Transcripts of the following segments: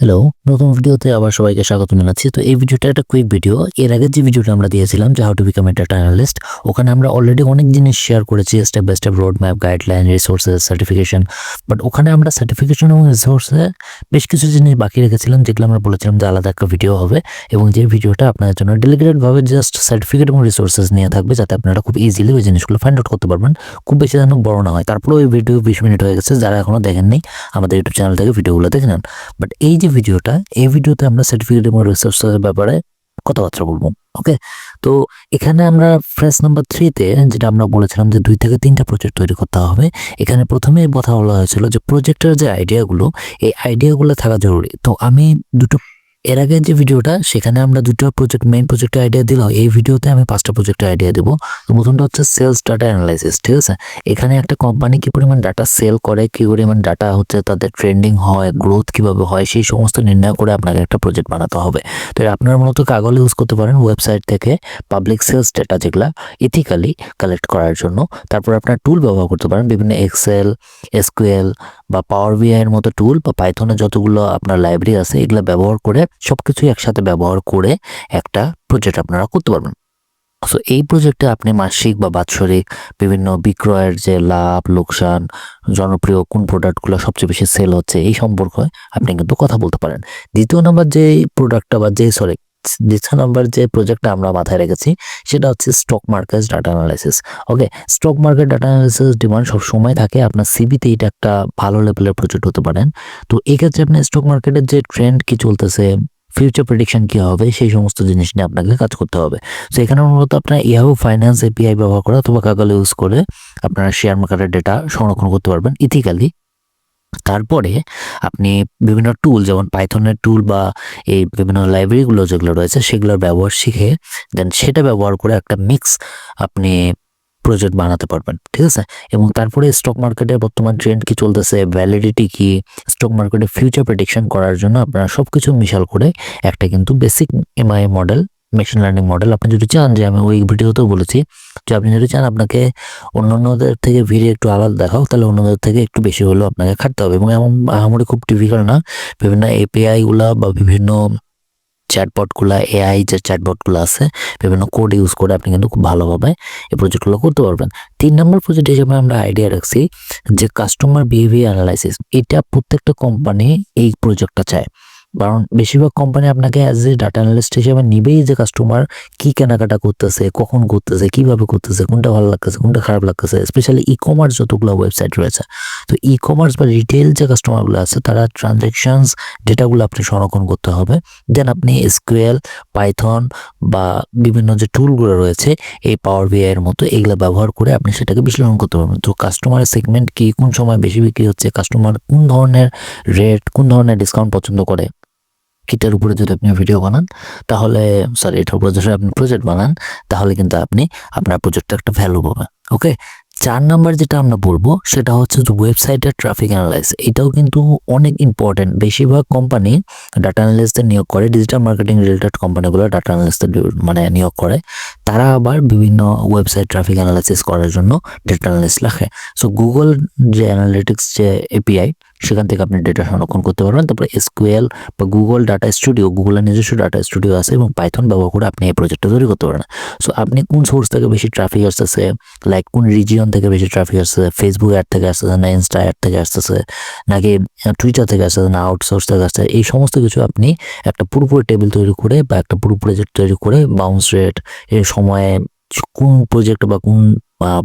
Hello নতুন ভিডিওতে আবার সবাইকে স্বাগত জানাচ্ছি। তো এই ভিডিওটা একটা কুইক ভিডিও এর আগের যে ভিডিওটা আমরা দিয়েছিলাম যে how to become a data analyst ওখানে আমরা অলরেডি অনেক জিনিস শেয়ার করেছি step by step road map guideline resources certification but ওখানে আমরা সার্টিফিকেশন এবং রিসোর্সে বেশ কিছু জিনিস বাকি রেখেছিলাম, যেগুলো আমরা বলেছিলাম যে আলাদা একটা ভিডিও হবে এবং যে ভিডিওটা আপনাদের জন্য ডেলিগেটেডভাবে জাস্ট সার্টিফিকেট এবং রিসোর্সেস নিয়ে থাকবে, যাতে আপনারা খুব ইজিলি ওই জিনিসগুলো ফাইন্ড আউট করতে পারবেন। খুব বেশি যেন বড় না হয়। তারপরে ওই ভিডিও বিশ মিনিট হয়ে গেছে, যারা এখনও দেখেননি, আমাদের ইউটিউব চ্যানেল থেকে ভিডিওগুলো দেখে নেন। বাট এই যে ভিডিওটা, এই ভিডিওতে আমরা সার্টিফিকেট এবং রিসোর্সের ব্যাপারে কথাবার্তা বলব ওকে তো এখানে আমরা ফ্রেশ নাম্বার থ্রিতে যেটা আমরা বলেছিলাম যে দুই থেকে তিনটা প্রজেক্ট তৈরি করতে হবে, এখানে প্রথমে কথা বলা হয়েছিল যে প্রজেক্টের যে আইডিয়াগুলো এই আইডিয়াগুলো থাকা জরুরি। তো আমি দুটো এর আগে যে ভিডিওটা, সেখানে আমরা দুটো প্রজেক্ট মেইন প্রজেক্টের আইডিয়া দিলাম। এই ভিডিওতে আমি পাঁচটা প্রজেক্টের আইডিয়া দেবো। তো প্রথমটা হচ্ছে সেলস ডাটা অ্যানালাইসিস ঠিক আছে? এখানে একটা কোম্পানি কী পরিমাণ ডাটা সেল করে, কী পরিমাণ ডাটা হচ্ছে তাদের ট্রেন্ডিং হয় গ্রোথ কীভাবে হয়, সেই সমস্ত নির্ণয় করে আপনাকে একটা প্রজেক্ট বানাতে হবে। তো আপনার মূলত কাগজ ইউজ করতে পারেন ওয়েবসাইট থেকে পাবলিক সেলস ডেটা যেগুলা ইথিক্যালি কালেক্ট করার জন্য। তারপর আপনার টুল ব্যবহার করতে পারেন, বিভিন্ন এক্সেল এসকিউএল বা পাওয়ার বিআই এর মতো টুল বা পাইথনের যতগুলো আপনার লাইব্রেরি আছে, এগুলো ব্যবহার করে সবকিছুই একসাথে ব্যবহার করে একটা প্রজেক্ট আপনারা করতে পারবেন। সো এই প্রজেক্টে আপনি মাসিক বা বাৎসরিক বিভিন্ন বিক্রয়ের যে লাভ, লোকসান, জনপ্রিয় কোন প্রোডাক্টগুলো সবচেয়ে বেশি সেল হচ্ছে, এই সম্পর্কে আপনি কিন্তু কথা বলতে পারেন। দ্বিতীয় নম্বর যে প্রোডাক্টটা বা যে সরি দ্বিতীয় নম্বর যে প্রজেক্টটা আমরা মাথায় রেখেছি, সেটা হচ্ছে stock market data analysis okay stock market data analysis demand সব সময় থাকে, আপনার সিবিতে এটা একটা ভালো লেভেলের প্রজেক্ট হতে পারেন তো এক্ষেত্রে আপনি স্টক মার্কেটের যে ট্রেন্ড কি চলতেছে ফিউচার প্রেডিকশন কি হবে, সেই সমস্ত জিনিস নিয়ে আপনাকে কাজ করতে হবে। তো এখানে মূলত আপনার ইয়াহু ফাইন্যান্স এপিআই ব্যবহার করে অথবা কাগল ইউজ করে আপনারা শেয়ার মার্কেটের ডেটা সংরক্ষণ করতে পারবেন। ইথিক্যালি তারপরে আপনি বিভিন্ন টুল যেমন পাইথনের টুল বা এই বিভিন্ন লাইব্রেরিগুলো যেগুলো রয়েছে, সেগুলোর ব্যবহার শিখে দেন সেটা ব্যবহার করে একটা মিক্স আপনি প্রজেক্ট বানাতে পারবেন, ঠিক আছে? এবং তারপরে স্টক মার্কেটে বর্তমান ট্রেন্ড কি চলতেছে ভ্যালিডিটি কি স্টক মার্কেটে ফিউচার প্রেডিকশন করার জন্য আপনারা সব কিছু মিশাল করে একটা কিন্তু basic ML model machine learning model আপনি যদি চান যে আমি ওই ভিডিওতেও বলেছি যে আপনি যদি চান আপনাকে অন্য অন্যদের থেকে ভিড়ে একটু আলাদা দেখাও, তাহলে অন্যদের থেকে একটু বেশি হলেও আপনাকে খাটতে হবে। এবং এমন আহামরি খুব ডিফিকাল্ট না, বিভিন্ন এপিআইগুলা বা বিভিন্ন চ্যাটবটগুলা এআই যে চ্যাটবটগুলো আছে, বিভিন্ন কোড ইউজ করে আপনি কিন্তু খুব ভালোভাবে এই প্রজেক্টগুলো করতে পারবেন। তিন নম্বর প্রজেক্ট হিসেবে আমরা আইডিয়া রাখছি যে কাস্টমার বিহেভিয়ার অ্যানালাইসিস এটা প্রত্যেকটা কোম্পানি এই প্রজেক্টটা চায়। কারণ বেশিরভাগ কোম্পানি আপনাকে অ্যাজ এ ডাটা অ্যানালিস্ট হিসেবে নিবেই যে কাস্টমার কি কেনাকাটা করতেছে, কখন করতেছে, কীভাবে করতেছে, কোনটা ভালো লাগতেছে, কোনটা খারাপ লাগতেছে স্পেশালি ই কমার্স যতগুলো ওয়েবসাইট রয়েছে। তো ই কমার্স বা রিটেল যে কাস্টমারগুলো আছে, তারা ট্রানজ্যাকশনস ডেটাগুলো আপনি সংরক্ষণ করতে হবে। দেন আপনি এসকিউএল পাইথন বা বিভিন্ন যে টুলগুলো রয়েছে, এই পাওয়ার বিআই এর মতো, এগুলো ব্যবহার করে আপনি সেটাকে বিশ্লেষণ করতে পারবেন। তো কাস্টমারের সেগমেন্ট কি, কোন সময় বেশি বিক্রি হচ্ছে কাস্টমার কোন ধরনের রেট কোন ধরনের ডিসকাউন্ট পছন্দ করে কিটার উপরে যদি আপনি ভিডিও বানান, তাহলে সরি এটার উপরে যদি আপনি প্রজেক্ট বানান, তাহলে কিন্তু আপনি আপনার প্রজেক্টটা একটা ভ্যালু পাবেন ওকে চার নাম্বার যেটা আমরা বলব, সেটা হচ্ছে ওয়েবসাইটের ট্রাফিক অ্যানালাইস এটাও কিন্তু অনেক ইম্পর্টেন্ট বেশিরভাগ কোম্পানি ডাটা অ্যানালিস্টদের নিয়োগ করে ডিজিটাল মার্কেটিং রিলেটেড কোম্পানিগুলো ডাটা অ্যানালিস্টদের মানে নিয়োগ করে। তারা আবার বিভিন্ন ওয়েবসাইট ট্রাফিক অ্যানালাইসিস করার জন্য ডেটা অ্যানালিস্ট রাখে। সো গুগল যে অ্যানালিটিক্স যে এপিআই সেখান থেকে আপনি ডেটা সংরক্ষণ করতে পারবেন। তারপরে এসকিউএল বা গুগল ডাটা স্টুডিও গুগলের নিজস্ব ডাটা স্টুডিও আছে এবং পাইথন ব্যবহার করে আপনি এই প্রজেক্টটা তৈরি করতে পারেন সো আপনি কোন সোর্স থেকে বেশি ট্রাফিক আসতেছে লাইক কোন রিজিয়ন থেকে বেশি ট্রাফিক আসতেছে ফেসবুক অ্যাড থেকে আসতেছে না ইনস্টা অ্যাড থেকে আসতেছে, নাকি টুইটার থেকে আসতেছে না আউটসোর্স থেকে আসতেছে, এই সমস্ত কিছু আপনি একটা পুরোপুরি টেবিল তৈরি করে বা একটা পুরো প্রজেক্ট তৈরি করে বাউন্স রেট এর সময়ে কোন প্রজেক্ট বা কোন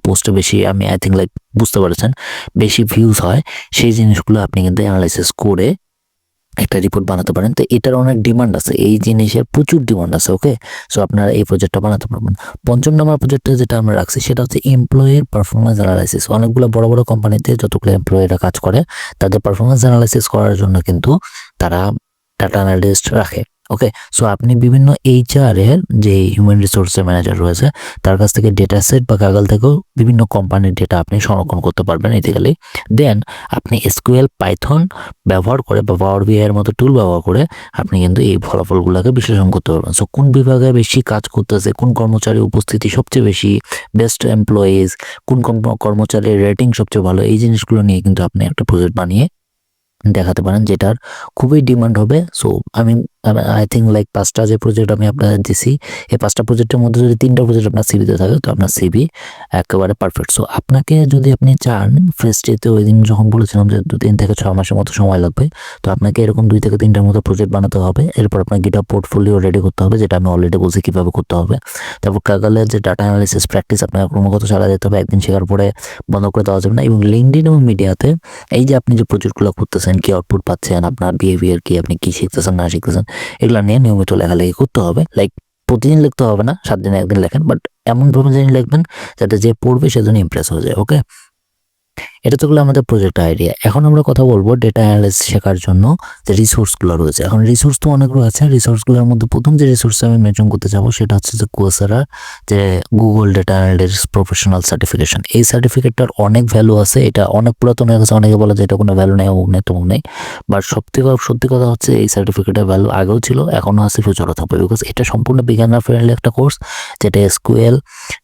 পোস্টে বেশি আমি আই থিঙ্ক লাইক বুঝতে পারছেন, বেশি ভিউজ হয়, সেই জিনিসগুলো আপনি কিন্তু অ্যানালাইসিস করে একটা রিপোর্ট বানাতে পারেন। তো এটার অনেক ডিমান্ড আছে, এই জিনিসের প্রচুর ডিমান্ড আছে ওকে সো আপনারা এই প্রজেক্টটা বানাতে পারবেন। পঞ্চম নম্বর প্রজেক্টটা যেটা আমরা রাখছি, সেটা হচ্ছে এমপ্লয়ের পারফরমেন্স অ্যানালাইসিস অনেকগুলো বড় বড় কোম্পানিতে যতগুলো এমপ্লয়িরা কাজ করে, তাদের পারফরমেন্স অ্যানালাইসিস করার জন্য কিন্তু তারা ডাটা অ্যানালিস্ট রাখে। ওকে সো আপনি বিভিন্ন এইচআর এর যে হিউম্যান রিসোর্সের ম্যানেজার রয়েছে, তার কাছ থেকে ডেটা সেট বা কাগল থেকেও বিভিন্ন কোম্পানির ডেটা আপনি সংরক্ষণ করতে পারবেন ইথিক্যালি দেন আপনি এসকিউএল পাইথন ব্যবহার করে বা পাওয়ার বিআই মতো টুল ব্যবহার করে আপনি কিন্তু এই ফলাফলগুলোকে বিশ্লেষণ করতে পারবেন। সো কোন বিভাগে বেশি কাজ করতেছে, কোন কর্মচারী উপস্থিতি সবচেয়ে বেশি বেস্ট এমপ্লয়িজ কোন কর্ম- কর্মচারীর রেটিং সবচেয়ে ভালো, এই জিনিসগুলো নিয়ে কিন্তু আপনি একটা প্রজেক্ট বানিয়ে দেখাতে পারেন, যেটার খুবই ডিমান্ড হবে। সো আমি আই থিঙ্ক লাইক পাঁচটা যে প্রজেক্ট আমি আপনাদের দিছি, এই পাঁচটা প্রজেক্টের মধ্যে যদি তিনটা প্রজেক্ট আপনার সিভিতে থাকে, তো আপনার সিভি একেবারে পারফেক্ট সো আপনাকে যদি আপনি চান ফ্রেশ ডেতে ওই দিন যখন বলেছিলাম যে দু তিন থেকে ছ মাসের মতো সময় লাগবে, তো আপনাকে এরকম দুই থেকে তিনটার মতো প্রজেক্ট বানাতে হবে। এরপর আপনার গিটা পোর্টফোলিও রেডি করতে হবে, যেটা আমি অলরেডি বলছি কীভাবে করতে হবে। তারপর কাগালের যে ডাটা অ্যানালিসিস প্র্যাকটিস আপনাকে ক্রমাগত চালা যেতে হবে, একদিন শেখার পরে বন্ধ করে দেওয়া যাবে না। এবং লিঙ্কডিন এবং মিডিয়াতে এই যে আপনি যে প্রজেক্টগুলো করতেছেন, কি আউটপুট পাচ্ছেন, আপনার বিহেভিয়ার কি, আপনি কী শিখতেছেন, না শিখতেছেন এগুলো নিয়ে নিয়মিত লেখালেখি করতে হবে। লাইক প্রতিদিন লিখতে হবে না, সাত দিনে একদিন লেখেন বাট এমন ভাবে জিনিস লিখবেন যাতে যে পড়বে সেজন্য ইমপ্রেস হয়ে যায় ওকে এটা তো হলো আমাদের প্রজেক্ট আইডিয়া এখন আমরা কথা বলব ডেটা অ্যানালিসিস শেখার জন্য যে রিসোর্সগুলো রয়েছে। এখন রিসোর্স তো অনেকগুলো আছে। রিসোর্সগুলোর মধ্যে প্রথম যে রিসোর্স আমি মেনশন করতে যাব সেটা হচ্ছে যে কোসারা যে Google data analytics professional certification এই সার্টিফিকেটটার অনেক ভ্যালু আছে। এটা অনেক পুরাতন হয়ে গেছে। অনেকে বলে যে এটা কোনো ভ্যালু নেই অমুক নেই নেই। বাট সত্যি সত্যি কথা হচ্ছে এই সার্টিফিকেটের ভ্যালু আগেও ছিল, এখনও আছে ফিউচারও থাকবে। বিকজ এটা সম্পূর্ণ বিজ্ঞানার ফ্রেন্ডলি একটা কোর্স যেটা এসকিউএল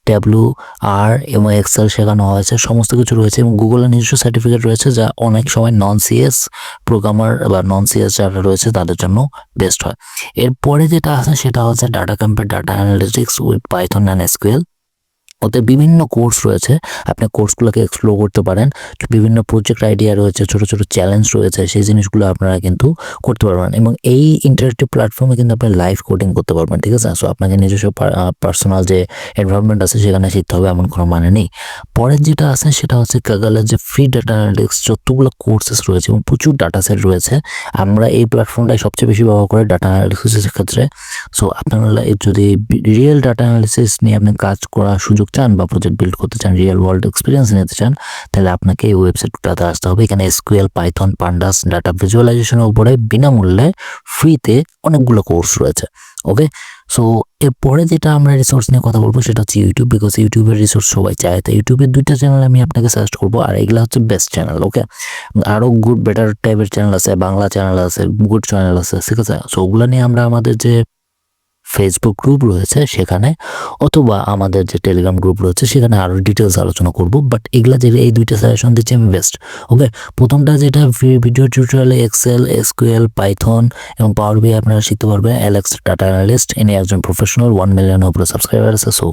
ট্যাবলু আর এবং এক্সেল শেখানো হয়েছে। সমস্ত কিছু রয়েছে এবং গুগলের নিজস্ব সার্টিফিকেট রয়েছে যা অনেক সময় নন সিএস প্রোগ্রামার বা নন সিএস যারা রয়েছে তাদের জন্য বেস্ট হয়। এরপরে যেটা আছে সেটা হচ্ছে data compare data analytics with Python and SQL ওতে বিভিন্ন কোর্স রয়েছে। আপনি কোর্সগুলোকে এক্সপ্লোর করতে পারেন। বিভিন্ন প্রজেক্ট আইডিয়া রয়েছে, ছোট ছোট চ্যালেঞ্জ রয়েছে, সেই জিনিসগুলো আপনারা কিন্তু করতে পারবেন। এবং এই ইন্টারেক্টিভ প্ল্যাটফর্মে কিন্তু আপনি লাইভ কোডিং করতে পারবেন, ঠিক আছে? সো আপনাকে নিজস্ব পার্সোনাল যে এনভায়রনমেন্ট আছে, সেখানে শিখতে হবে, এমন কোনো মানে নেই। পরের যেটা আছে, সেটা হচ্ছে কাগালের যে ফ্রি ডাটা অ্যানালিটিক্স যতগুলো কোর্সেস রয়েছে, এবং প্রচুর ডাটা সেট রয়েছে, আমরা এই প্ল্যাটফর্মটাই সবচেয়ে বেশি ব্যবহার করি ডাটা অ্যানালিসিসের ক্ষেত্রে। সো আপনারা যদি রিয়েল ডাটা অ্যানালিসিস নিয়ে আপনি কাজ করার সুযোগ চান বা প্রজেক্ট বিল্ড করতে চান রিয়েল ওয়ার্ল্ড এক্সপিরিয়েন্স নিতে চান, তাহলে আপনাকে এই ওয়েবসাইটটাতে আসতে হবে। এখানে এসকিউএল পাইথন পান্ডাস ডাটা ভিজুয়ালাইজেশনের উপরে বিনামূল্যে ফ্রিতে অনেকগুলো কোর্স রয়েছে। ওকে সো এরপরে যেটা আমরা রিসোর্স নিয়ে কথা বলব সেটা হচ্ছে ইউটিউব বিকজ ইউটিউবের রিসোর্স সবাই চায়। তো ইউটিউবের দুইটা চ্যানেল আমি আপনাকে সাজেস্ট করব, আর এগুলো হচ্ছে বেস্ট চ্যানেল ওকে আরও গুড বেটার টাইপের চ্যানেল আছে, বাংলা চ্যানেল আছে গুড চ্যানেল আছে, ঠিক আছে? সো ওগুলো নিয়ে আমরা আমাদের যে ফেসবুক গ্রুপ রয়েছে সেখানে, অথবা আমাদের যে টেলিগ্রাম গ্রুপ রয়েছে সেখানে আরও ডিটেলস আলোচনা করব বাট এগুলা যে এই দুইটা সাজেশন দিচ্ছি আমি বেস্ট ওকে প্রথমটা যেটা ভিডিও টিউটোরিয়ালে এক্সেল এসকিউএল পাইথন এবং পাওয়ার বি আপনারা শিখতে পারবেন অ্যালেক্স ডাটা অ্যানালিস্ট ইনি একজন প্রফেশনাল ওয়ান মিলিয়ন উপরে সাবস্ক্রাইবার আছে সো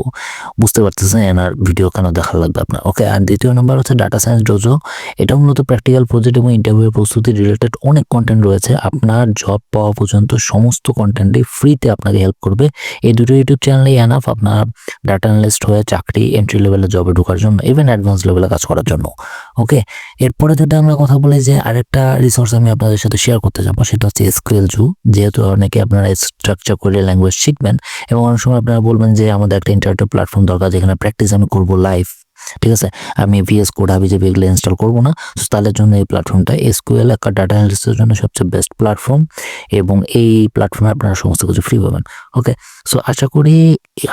বুঝতে পারতেছেন এনার ভিডিও কেন দেখা লাগবে আপনার ওকে আর দ্বিতীয় নম্বর হচ্ছে ডাটা সায়েন্স ডোজো এটা মূলত প্র্যাকটিক্যাল প্রজেক্ট এবং ইন্টারভিউ প্রস্তুতি রিলেটেড অনেক কন্টেন্ট রয়েছে, আপনার জব পাওয়া পর্যন্ত সমস্ত কন্টেন্টই ফ্রিতে আপনাকে হেল্প করবে। এই দুটো ইউটিউব চ্যানেলেই এনাফ আপনার ডাটা অ্যানালিস্ট হয়ে চাকরি এন্ট্রি লেভেলে জবে ঢোকার জন্য ইভেন অ্যাডভান্স লেভেলে কাজ করার জন্য। ওকে এরপরে যেটা আমরা কথা বলি যে আরেকটা রিসোর্স আমি আপনাদের সাথে শেয়ার করতে যাব, সেটা হচ্ছে স্কেল জু যেহেতু অনেকে আপনারা স্ট্রাকচার করে ল্যাঙ্গুয়েজ শিখবেন এবং অনেক সময় আপনারা বলবেন যে আমাদের একটা ইন্টারনেট প্ল্যাটফর্ম দরকার, যেখানে প্র্যাকটিস আমি করব লাইভ ঠিক আছে? আমি ভিএস কোড হাবি যে এগুলো ইনস্টল করব না। তো তাদের জন্য এই প্ল্যাটফর্মটা এসকিউএল একটা ডাটা অ্যানালিসিসের জন্য সবচেয়ে বেস্ট প্ল্যাটফর্ম এবং এই প্ল্যাটফর্মে আপনারা সমস্ত কিছু ফ্রি পাবেন। ওকে সো আশা করি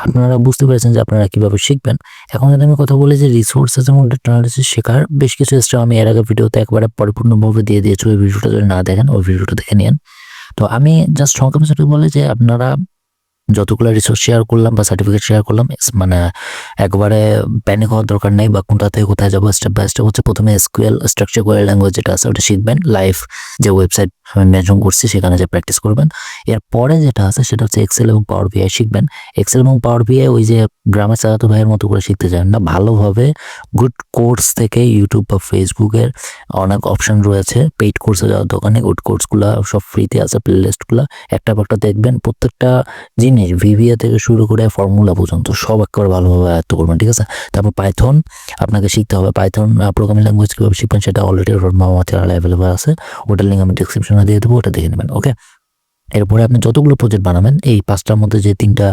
আপনারা বুঝতে পেরেছেন যে আপনারা কীভাবে শিখবেন। এখন যদি আমি কথা বলি যে রিসোর্সেস এবং ডাটা অ্যানালিসিস শেখার, বেশ কিছু এক্সট্রা আমি এর আগে ভিডিওতে একবারে পরিপূর্ণভাবে দিয়ে দিয়েছি। ওই ভিডিওটা যদি না দেখেন, ওই ভিডিওটা দেখে নিন তো আমি জাস্ট সংক্ষেপে বলে যে আপনারা যতগুলো রিসোর্স শেয়ার করলাম বা সার্টিফিকেট শেয়ার করলাম মানে একবারে প্যানিক হওয়ার দরকার নেই বা কোনটা থেকে কোথায় যাব স্টেপ বাই স্টেপ হচ্ছে প্রথমে স্কুয়েল স্ট্রাকচার কোয়েল ল্যাঙ্গুয়েজ যেটা আছে, ওটা শিখবেন। লাইফ যে ওয়েবসাইট আমি মেনশন করছি, সেখানে যে প্র্যাকটিস করবেন। এরপরে যেটা আছে, সেটা হচ্ছে এক্সেল এবং পাওয়ার বিআই শিখবেন। এক্সেল এবং পাওয়ার বিআই ওই যে গ্রামের চালাতো ভাইয়ের মতো করে শিখতে চান না, ভালোভাবে গুড কোর্স থেকে ইউটিউব বা ফেসবুকের অনেক অপশন রয়েছে। পেইড কোর্সে যাওয়ার দোকানে গুড কোর্সগুলো সব ফ্রিতে আছে প্লে লিস্টগুলো একটা একটা দেখবেন, প্রত্যেকটা জিনিস ভিভিএ থেকে শুরু করে ফর্মুলা পর্যন্ত সব একেবারে ভালোভাবে আয়ত্ত করবেন, ঠিক আছে? তারপর পাইথন আপনাকে শিখতে হবে। পাইথন প্রোগ্রামিং ল্যাঙ্গুয়েজ কীভাবে শিখবেন, সেটা অলরেডি মামা চ্যানেল অ্যাভেলেবল আছে। ওটার লিঙ্ক আমি ডিসক্রিপশনে দিয়ে দেবো, ওটা দেখে নেবেন, ওকে? এরপরে আপনি যতগুলো প্রজেক্ট বানাবেন, এই পাঁচটার মধ্যে যে তিনটা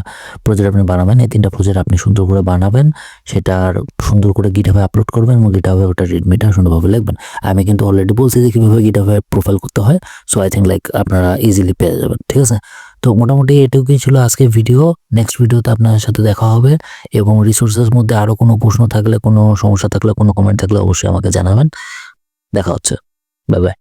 প্রজেক্ট আপনি বানাবেন, এই তিনটা প্রজেক্ট আপনি সুন্দর করে বানাবেন সেটার সুন্দর করে গিটাবে আপলোড করবেন এবং গিটাবে ওটা রিডমিটা সুন্দরভাবে লিখবেন। আমি কিন্তু অলরেডি বলছি যে কীভাবে গিটাবে প্রোফাইল করতে হয় সো আই থিঙ্ক লাইক আপনারা ইজিলি পেয়ে যাবেন, ঠিক আছে? তো মোটামুটি এটুকুই ছিল আজকে ভিডিও নেক্সট ভিডিওতে আপনার সাথে দেখা হবে, এবং রিসোর্সের মধ্যে আরও কোনো প্রশ্ন থাকলে, কোনো সমস্যা থাকলে, কোনো কমেন্ট থাকলে অবশ্যই আমাকে জানাবেন। দেখা হচ্ছে বাই বাই